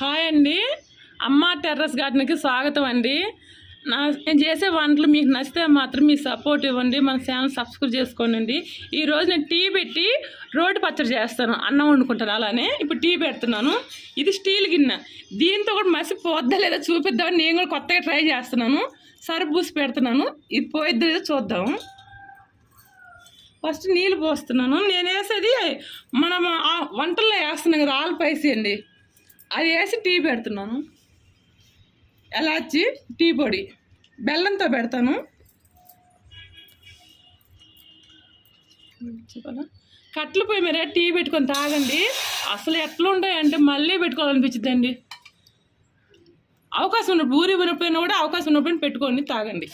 Hi అండి. అమ్మ terrace గార్డెన్కి స్వాగతం అండి. నా నేను చేసే వంటలు మీకు నచ్చితే మాత్రం మీ సపోర్ట్ ఇవ్వండి మన ఛానల్ సబ్స్క్రైబ్ చేసుకోండి ఈరోజు నేను టీ పెట్టి రోడ్డు పచ్చడి చేస్తాను అన్నం వండుకుంటాను అలానే. ఇప్పుడు టీ పెడుతున్నాను. ఇది స్టీల్ గిన్నె. దీంతో కూడా మసి పోద్దా లేదా చూపిద్దామని నేను కూడా కొత్తగా ట్రై చేస్తున్నాను. సరుపు పూసి పెడుతున్నాను. ఇది పోయిద్దా లేదా చూద్దాం. ఫస్ట్ నీళ్ళు పోస్తున్నాను. నేను వేసేది మనం వంటల్లో వేస్తున్నాం కదా ఆల్ పైసీ అండి. అది వేసి టీ పెడుతున్నాను. ఎలాచి? టీ పొడి. బెల్లంతో పెడతాను. చెప్పాలా కట్లు పోయి మీరే టీ పెట్టుకొని తాగండి. అసలు ఎట్లుంటాయంటే మళ్ళీ పెట్టుకోవాలనిపించిందండి అవకాశం ఉన్నప్పుడు ఊరి ఉన్నప్పుడైనా కూడా అవకాశం ఉన్నప్పుడు పెట్టుకొని తాగండి.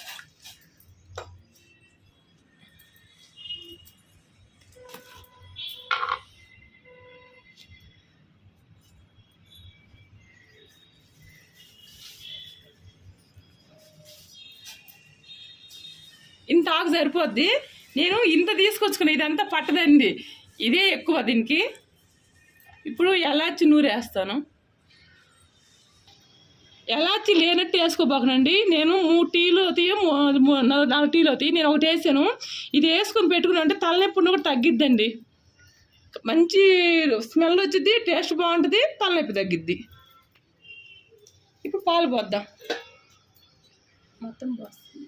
ఇంత ఆకు సరిపోద్ది. నేను ఇంత తీసుకొచ్చుకుని ఇదంతా పట్టదండి. ఇదే ఎక్కువ దీనికి. ఇప్పుడు ఎలాచి నూరేస్తాను ఎలాచి లేనట్టు వేసుకోబోకనండి. నేను మూడు టీలు అవుతాయి నాలుగు టీలు అవుతాయి నేను ఒకటి వేసాను. ఇది వేసుకొని పెట్టుకుని అంటే తలనొప్పిని కూడా తగ్గిద్దండి. మంచి స్మెల్ వచ్చింది టేస్ట్ బాగుంటుంది తలనొప్పి తగ్గిద్ది. ఇప్పుడు పాలు పోద్దాం. మొత్తం పోస్తుంది.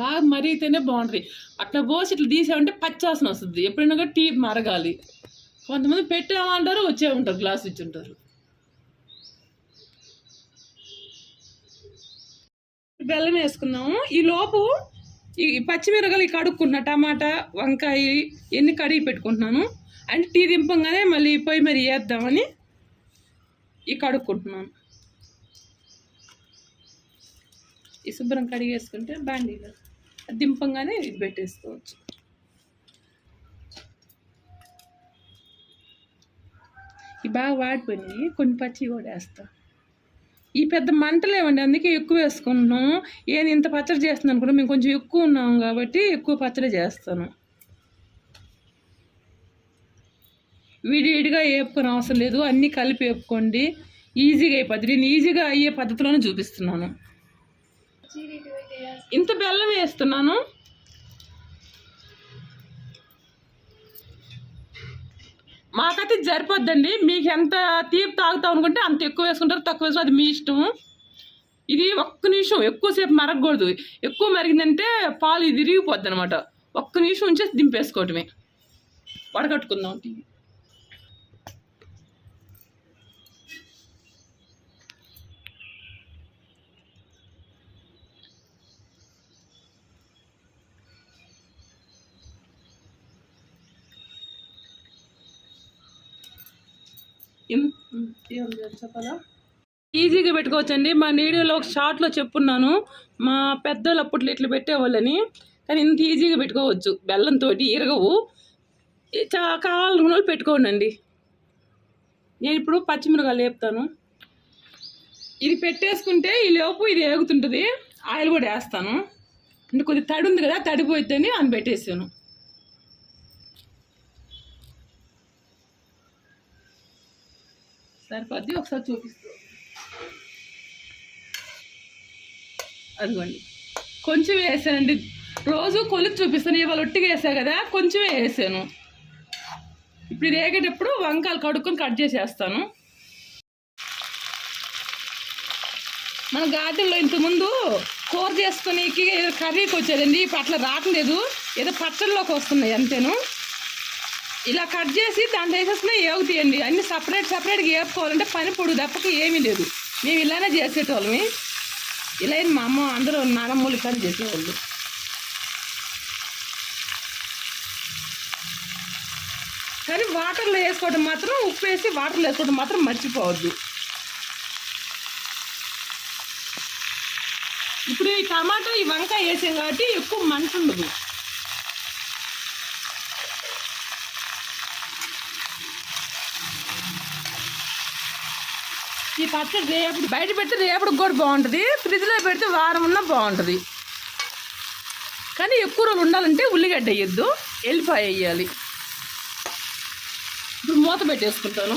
బాగా మరిగితేనే బాగుంటుంది అట్లా పోసి ఇట్లా తీసామంటే పచ్చాసన వస్తుంది. ఎప్పుడైనా కూడా టీ మరగాలి. కొంతమంది పెట్టామంటారు వచ్చే ఉంటారు గ్లాస్ ఇచ్చి ఉంటారు. బెల్లం వేసుకున్నాము ఈ లోపు ఈ పచ్చిమిరగలు కడుక్కున్న టమాటా వంకాయ ఇవన్నీ కడిగి పెట్టుకుంటున్నాను. అంటే టీ దింపంగానే మళ్ళీ పొయ్యి మరి వేద్దామని ఈ కడుక్కుంటున్నాను. ఈ శుభ్రం కడిగేసుకుంటే బాండీలో. అది దింపంగానే ఇది పెట్టేసుకోవచ్చు. ఇవి బాగా వాడిపోయినాయి కొన్ని పచ్చి కూడా వేస్తా. ఈ పెద్ద మంటలేవండి అందుకే ఎక్కువ వేసుకుంటున్నాం. ఏది ఇంత పచ్చడి చేస్తున్నాను కూడా మేము కొంచెం ఎక్కువ ఉన్నాం కాబట్టి ఎక్కువ పచ్చడి చేస్తాను. విడివిడిగా వేపుకొని అవసరం లేదు. అన్నీ కలిపి వేపుకోండి. ఈజీగా అయిపోద్ది. నేను ఈజీగా అయ్యే పద్ధతిలోనే చూపిస్తున్నాను. ఇంత బెల్లం వేస్తున్నాను. మాకైతే సరిపోద్దండి. మీకు ఎంత తీపి తాగుతాం అనుకుంటే అంత ఎక్కువ వేసుకుంటారు తక్కువ వేసుకుంటారు. అది మీ ఇష్టం. ఇది ఒక్క నిమిషం ఎక్కువసేపు మరగకూడదు. ఎక్కువ మరిగిందంటే పాలు ఇది విరిగిపోద్ది అనమాట ఒక్క నిమిషం ఉంచేసి దింపేసుకోవటమే. వడగట్టుకుందాం. ఈజీగా పెట్టుకోవచ్చండి. మా వీడియోలో ఒక షార్ట్లో చెప్పున్నాను. మా పెద్దోళ్ళు అప్పట్లో ఇట్లా పెట్టేవాళ్ళని. కానీ ఇంత ఈజీగా పెట్టుకోవచ్చు. బెల్లంతో ఇరగవు. ఈ చా కావాలనుకున్న వాళ్ళు పెట్టుకోండి నేను ఇప్పుడు పచ్చిమిరకాయలు వేపుతాను ఇది పెట్టేసుకుంటే ఈ లోపు ఇది ఏగుతుంటుంది. ఆయిల్ కూడా వేస్తాను. అంటే కొద్దిగా తడి ఉంది కదా తడిపోయిద్దని అని పెట్టేసాను. సరిపోద్ది. ఒకసారి చూపిస్తాను అదిగోండి. కొంచెం వేసానండి. రోజు కొలిచి చూపిస్తాను. ఇవాళ ఒట్టిగా వేసా కదా కొంచెమే వేసాను. ఇప్పుడు ఇది వేగేటప్పుడు వంకాయలు కడుక్కొని కట్ చేసేస్తాను. మన గార్డెన్లో ఇంతకుముందు కూర చేసుకొని ఏదో కర్రీకి వచ్చేదండి. ఇప్పుడు అట్లా రావట్లేదు. ఏదో పచ్చళ్ళలోకి వస్తున్నాయి అంతేను. ఇలా కట్ చేసి దాంట్లో వేసేసుకుని ఏగుతాయండి. అన్ని సపరేట్ సపరేట్గా ఏపుకోవాలంటే పని పొడుగు తప్పక ఏమీ లేదు. మేము ఇలానే చేసేటోళ్ళమి. ఇలా మా అమ్మ అందరూ నానమ్మలు పని చేసేవాళ్ళు. కానీ వాటర్లో వేసుకోవడం మాత్రం ఉప్పు వేసి వాటర్లో వేసుకోవడం మాత్రం మర్చిపోవద్దు. ఇప్పుడు ఈ టమాటా ఈ వంకాయ వేసాం కాబట్టి ఎక్కువ మంట ఉండదు ఈ పచ్చడి రేపు బయట పెడితే రేపటికి కూడా బాగుంటుంది. ఫ్రిడ్జ్లో పెడితే వారం ఉన్నా బాగుంటుంది. కానీ ఎక్కువ రోజులు ఉండాలంటే ఉల్లిగడ్డ వేయద్దు. ఎల్లిపాయ వేయాలి. ఇప్పుడు మూత పెట్టేసుకుంటాను.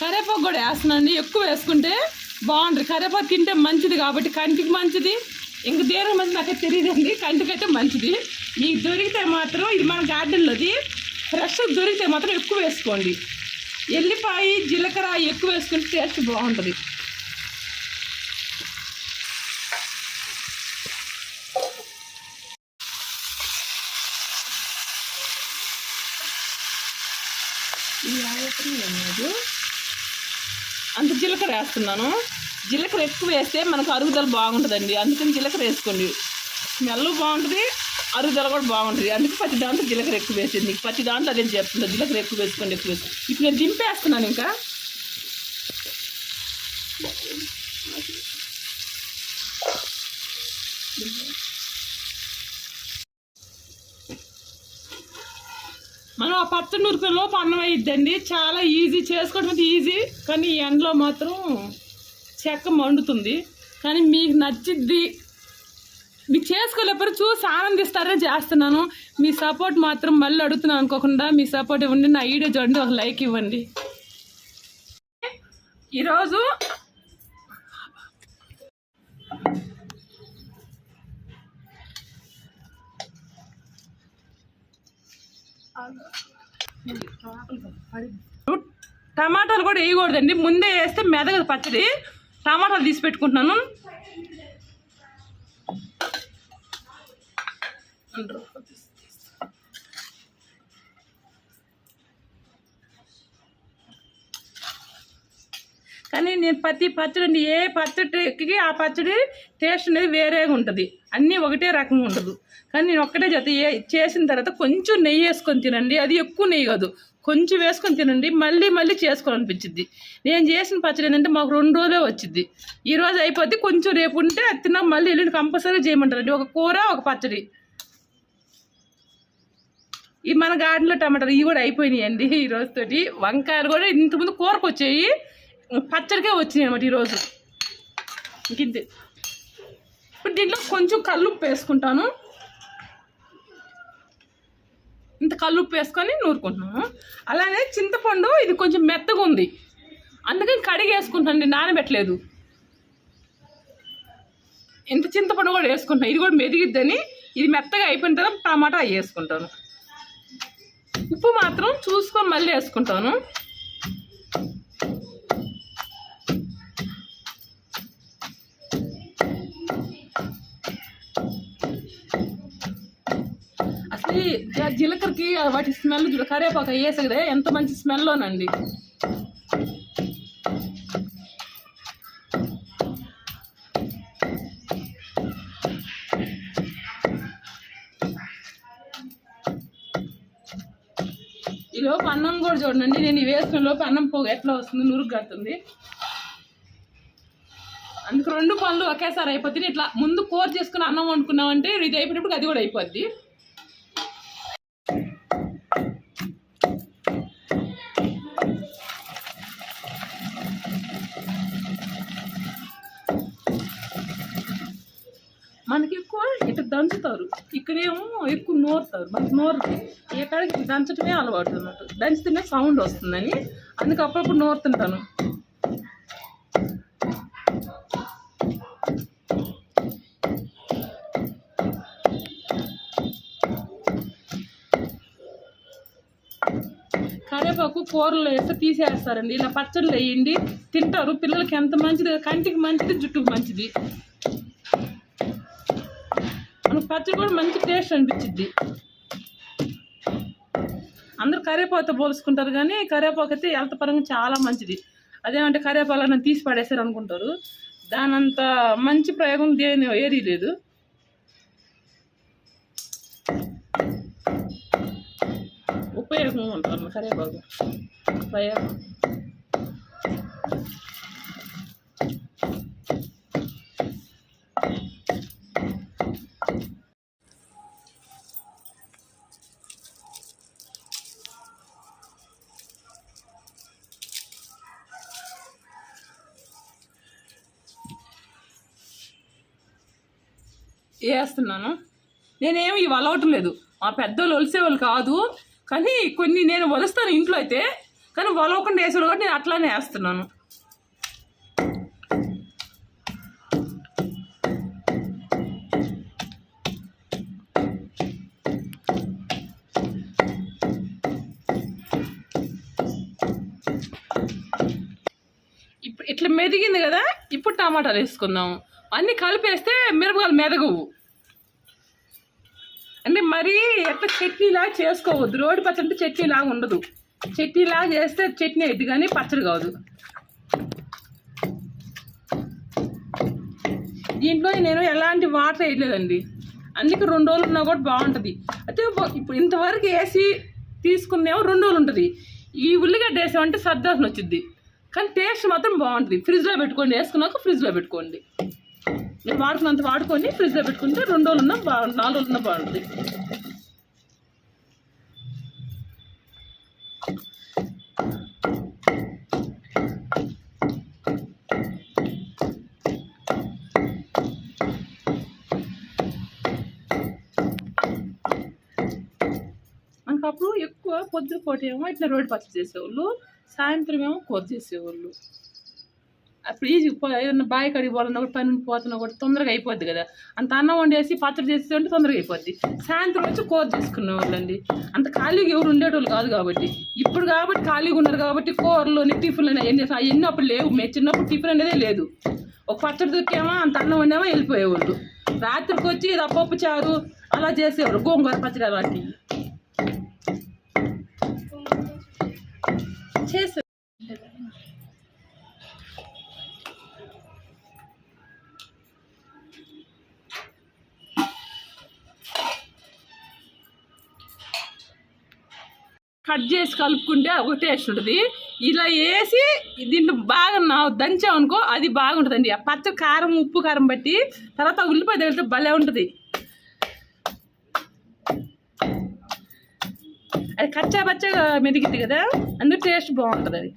కరేపాకు కూడా వేస్తున్నాండి ఎక్కువ వేసుకుంటే బాగుంటుంది. కరేపాకు తింటే మంచిది కాబట్టి కంటికి మంచిది. ఇంక దేని మంచిది నాకే తెలియదండి. కంటికైతే మంచిది. మీకు దొరికితే మాత్రం ఇది మన గార్డెన్లోది ఫ్రెష్ దొరికితే మాత్రం ఎక్కువ వేసుకోండి. ఎల్లిపాయ జీలకర్ర ఎక్కువ వేసుకుంటే టేస్ట్ బాగుంటుంది. లేదు. అంత జీలకర్ర వేస్తున్నాను. జీలకర్ర ఎక్కువ వేస్తే మనకు అరుగుదల బాగుంటుందండి. అందుకని జీలకర్ర వేసుకోండి. స్మెల్ బాగుంటుంది. అరుగుదల కూడా బాగుంటుంది. అందుకే ప్రతి దాంట్లో జీలకర్ర ఎక్కువ వేసింది. ప్రతి దాంట్లో అదే చెప్తుంది జీలకర్ర ఎక్కువ వేసుకోండి ఎక్కువ వేసుకోండి ఇప్పుడు నేను దింపేస్తున్నాను ఇంకా. మనం ఆ పచ్చడి నూరుకునే లోపు అన్నం అయ్యిద్దండి చాలా ఈజీ చేసుకోవడం అయితే ఈజీ కానీ ఈ ఎండలో మాత్రం చెక్క మండుతుంది. కానీ మీకు నచ్చిద్ది మీకు చేసుకోలేపరు చూసి ఆనందిస్తారని చేస్తున్నాను. మీ సపోర్ట్ మాత్రం మళ్ళీ అడుగుతున్నాను అనుకోకుండా మీ సపోర్ట్ ఇవ్వండి నా వీడియో చూడండి ఒక లైక్ ఇవ్వండి. ఈరోజు టమాటాలు కూడా వేయకూడదండి. ముందే వేస్తే మెదగదు పచ్చడి. టమాటాలు తీసి పెట్టుకుంటున్నాను. కానీ నేను ప్రతి పచ్చడి ఏ పచ్చడికి ఆ పచ్చడి టేస్ట్ అనేది వేరేగా ఉంటుంది. అన్నీ ఒకటే రకంగా ఉండదు కానీ నేను ఒక్కటే చేత ఏ చేసిన తర్వాత కొంచెం నెయ్యి వేసుకొని తినండి. అది ఎక్కువ నెయ్యి కాదు. కొంచెం వేసుకొని తినండి. మళ్ళీ మళ్ళీ చేసుకోవాలనిపించింది నేను చేసిన పచ్చడి ఏంటంటే మాకు రెండు రోజులే వచ్చింది ఈ రోజు అయిపోద్ది. కొంచెం రేపు ఉంటే అది తిన్నాక మళ్ళీ వెళ్ళి కంపల్సరీ చేయమంటారండి. ఒక కూర ఒక పచ్చడి. ఈ మన గార్డెన్లో టమాటాలు ఇవి కూడా అయిపోయినాయండి ఈ రోజుతోటి వంకాయలు కూడా ఇంతకుముందు కూరకు వచ్చాయి పచ్చడికే వచ్చినాయి అనమాట ఈరోజు ఇంకింది ఇప్పుడు దీంట్లో కొంచెం కల్లుప్పు వేసుకుంటాను. ఇంత కల్లుప్పు వేసుకొని నూరుకుంటున్నాను. అలానే చింతపండు ఇది కొంచెం మెత్తగా ఉంది. అందుకని కడిగి వేసుకుంటానండి నానబెట్టలేదు. ఇంత చింతపండు కూడా వేసుకుంటాను ఇది కూడా మెదిగిద్దని ఇది మెత్తగా అయిపోయిన తర్వాత టమాటా వేసుకుంటాను. ఉప్పు మాత్రం చూసుకొని మళ్ళీ వేసుకుంటాను. అసలు జీలకర్రకి వాటి స్మెల్ కరేపాకు వేసగదే ఎంత మంచి స్మెల్లోనండి. కూడా చూడండి. నేను ఇవి వేసుకునే లోపు అన్నం పోగు ఎట్లా వస్తుంది నురుగు కడుతుంది అందుకు రెండు పనులు ఒకేసారి అయిపోతుంది ఇట్లా ముందు కూర చేసుకుని అన్నం వండుకున్నామంటే ఇది అయిపోయినప్పుడు అది కూడా అయిపోద్ది. మనకి ఎక్కువ ఇటు దంచుతారు. ఇక్కడేమో ఎక్కువ నోరుతారు మనకి నోరు ఏ కాడికి దంచటమే అలవాటు అన్నట్టు దంచితేనే సౌండ్ వస్తుందని. అందుకు అప్పుడప్పుడు నోరుతుంటాను కరివేపాకు కూరలు వేస్తే తీసేస్తారండి. ఇలా పచ్చళ్ళు వేయండి. తింటారు. పిల్లలకి ఎంత మంచిది? కంటికి మంచిది జుట్టుకు మంచిది. పచ్చడి కూడా మంచి టేస్ట్ అనిపించింది అందరు కరివేపాకుతో పోల్చుకుంటారు కానీ కరివేపాకు అయితే హెల్త్ పరంగా చాలా మంచిది. అదేమంటే కరివేపాకు తీసి పడేశారు అనుకుంటారు. దానంత మంచి ప్రయోగం దేని ఏది లేదు. ఉపయోగం ఉంటుంది కరివేపాకు ప్రయోగం వేస్తున్నాను నేనేమి ఇవి అలవటం లేదు. మా పెద్దోళ్ళు ఒలిసేవాళ్ళు కాదు. కానీ కొన్ని నేను వలుస్తాను ఇంట్లో అయితే. కానీ వలవకుండా వేసేవాళ్ళు కూడా నేను అట్లానే వేస్తున్నాను. ఇప్పుడు ఇట్లా మెదిగింది కదా? ఇప్పుడు టమాటాలు వేసుకుందాం. అన్నీ కలిపేస్తే మిరపకాయలు మెదగవు. అంటే మరీ ఎట్లా చట్నీలాగా చేసుకోవద్దు. రోడ్డు పచ్చడి అంటే చట్నీలాగా ఉండదు. చట్నీలాగా చేస్తే చట్నీ అయింది కానీ పచ్చడి కాదు. దీంట్లో నేను ఎలాంటి వాటర్ వేయలేదండి అందుకే రెండు రోజులు ఉన్నా కూడా బాగుంటుంది. అయితే ఇప్పుడు ఇంతవరకు వేసి తీసుకునేమో రెండు రోజులు ఉంటుంది. ఈ ఉల్లిగడ్డ వేసామంటే సర్దాసన వచ్చింది కానీ టేస్ట్ మాత్రం బాగుంటుంది. ఫ్రిడ్జ్లో పెట్టుకోండి. వేసుకున్నాక ఫ్రిడ్జ్లో పెట్టుకోండి. వాడుకున్నంత వాడుకొని ఫ్రిడ్జ్లో పెట్టుకుంటే రెండు రోజులున్నా బా నాలుగు రోజులున్నా బాగుంటుంది అప్పుడు ఎక్కువ పొద్దున పూట ఏమో ఇట్లా రోడ్డు పచ్చడి చేసేవాళ్ళు సాయంత్రం ఏమో కూర చేసేవాళ్ళు. అప్పుడు ఈజీ ఏదైనా బావి కడిగి పోవాలన్నా కూడా పని పోతున్నా కూడా తొందరగా అయిపోద్ది కదా. అంత అన్నం వండేసి పచ్చడి చేసి ఉంటే తొందరగా అయిపోద్ది. సాయంత్రం వచ్చి కూర చేసుకునే వాళ్ళండి అంత ఖాళీగా ఎవరు ఉండేటోళ్ళు కాదు కాబట్టి. ఇప్పుడు కాబట్టి ఖాళీగా ఉన్నారు కాబట్టి కూరలు టిఫిన్లు అవన్నీ అవన్నీ అప్పుడు లేవు. మేము చిన్నప్పుడు టిఫిన్ అనేది లేదు. ఒక పచ్చడి దొరికేమో అంత అన్నం వండేమో వెళ్ళిపోయేవాళ్ళు. రాత్రికి వచ్చి ఏదో పప్పు చారు అలా చేసేవారు. గోంగూర పచ్చడి అలాంటివి. చేసే కట్ చేసి కలుపుకుంటే ఒక టేస్ట్ ఉంటుంది. ఇలా వేసి దీంట్లో బాగా నా దంచామనుకో అది బాగుంటుందండి. ఆ పచ్చ కారం ఉప్పు కారం బట్టి తర్వాత ఉల్లిపాయ తగిలితే భలే ఉంటుంది. అది కచ్చా పచ్చగా మెదిగింది కదా అందుకు టేస్ట్ బాగుంటుంది అది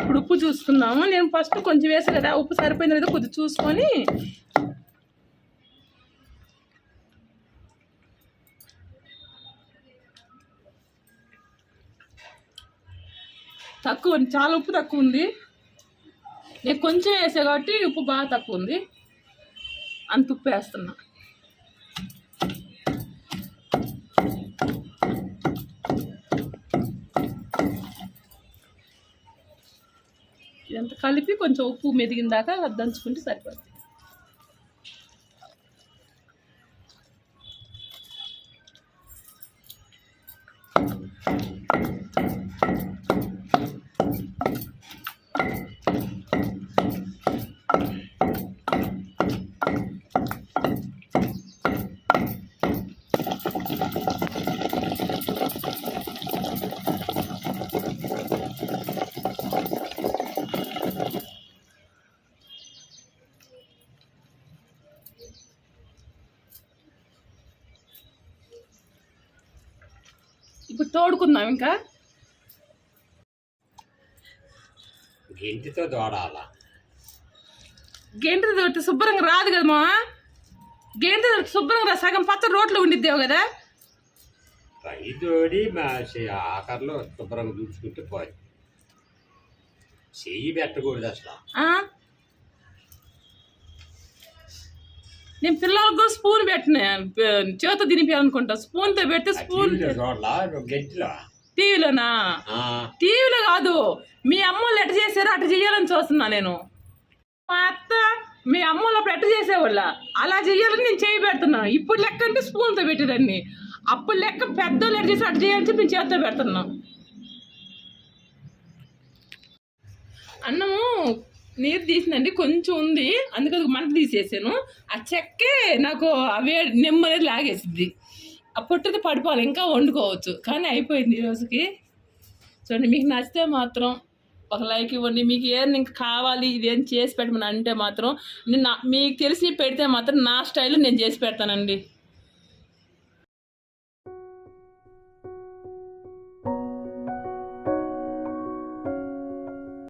ఇప్పుడు ఉప్పు చూసుకుందాము. నేను ఫస్ట్ కొంచెం వేసాను కదా ఉప్పు సరిపోయింది లేదా కొద్దిగా చూసుకొని. తక్కువ ఉంది చాలా ఉప్పు తక్కువ ఉంది. నేను కొంచెం వేసా కాబట్టి ఉప్పు బాగా తక్కువ ఉంది. అంత ఉప్పు వేస్తున్నా. కలిపి కొంచెం ఉప్పు మెదిగిన దాకా దంచుకుంటే సరిపోతుంది you. తోడుకుందాం ఇంకా. గింటితో దోడాల? గేంటి తోటి శుభ్రంగా రాదు కదా మా గేంటి తోటి శుభ్రంగా రా. సగం పచ్చ రోట్లో ఉండిద్దేవు కదా. రైతోడి మా చె- ఆఖరిలో శుభ్రంగా చూసుకుంటే పోయి. చెయ్యి పెట్టకూడదు అసలు. నేను పిల్లలకు కూడా స్పూన్ పెట్టిన చేత తినిపించాలనుకుంటా స్పూన్తో పెడితే స్పూన్ టీవీలోనా? టీవీలో కాదు. మీ అమ్మోళ్ళు ఎట్ట చేశారో అట్ట చేయాలని చూస్తున్నా నేను. మా అత్త మీ అమ్మోళ్ళు అప్పుడు ఎట్ట చేసేవాళ్ళ? అలా చేయాలని నేను చేయి పెడుతున్నాను ఇప్పుడు లెక్క అంటే స్పూన్తో పెట్టేదాన్ని అప్పుడు లెక్క పెద్దోళ్ళు ఎట్ట చేసి అట్ట చేయాలని చెప్పి నేను చేత్తో పెడుతున్నా. అన్నము నీరు తీసిందండి కొంచెం ఉంది. అందుకని మంట తీసేసాను. ఆ చెక్కే నాకు అవే నెమ్మది అనేది లాగేసింది. ఆ పొట్టుతో పడిపోవాలి ఇంకా వండుకోవచ్చు. కానీ అయిపోయింది ఈరోజుకి చూడండి మీకు నచ్చితే మాత్రం ఒక లైక్ ఇవ్వండి. మీకు ఏం ఇంకా కావాలి ఇదేం చేసి పెట్టమని అంటే మాత్రం నేను నా- మీకు తెలిసి పెడితే మాత్రం నా స్టైల్ నేను చేసి పెడతానండి.